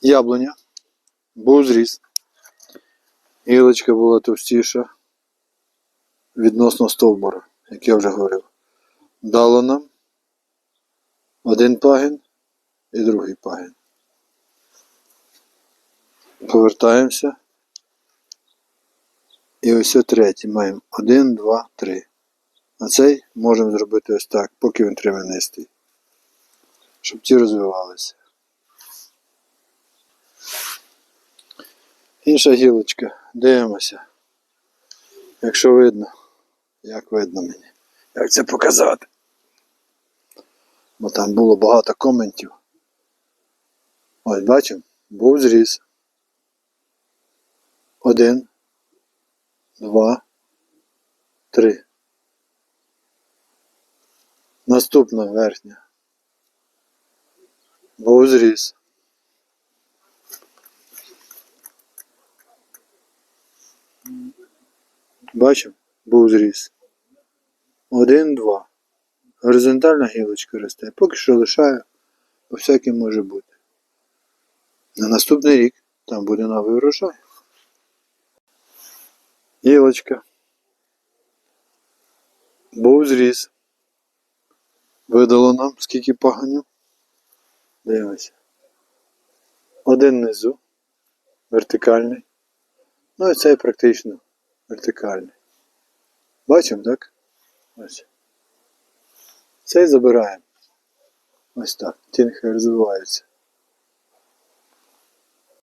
Яблуня. Був зріз. Гілочка була товстіша відносно стовбура, як я вже говорив. Дало нам один пагін і другий пагін. Повертаємося. І ось третій маємо 1, 2, 3. А цей можемо зробити ось так, поки він тремянистий. Щоб ті розвивалися. Інша гілочка. Дивимося. Якщо видно, як видно мені. Як це показати? Бо там було багато коментів. Ось бачимо, був зріз. Один, два, три. Наступна верхня. Зріз. Бачимо? Був зріз. Один, два. Горизонтальна гілочка росте. Поки що лишаю, бо всяке може бути. На наступний рік там буде новий урожай. Гілочка. Був зріз. Видало нам скільки паганів. Дивимося. Один внизу. Вертикальний. Ну і цей практично вертикальний. Бачимо, так? Ось. Цей забираємо. Ось так. Тінхи розвиваються.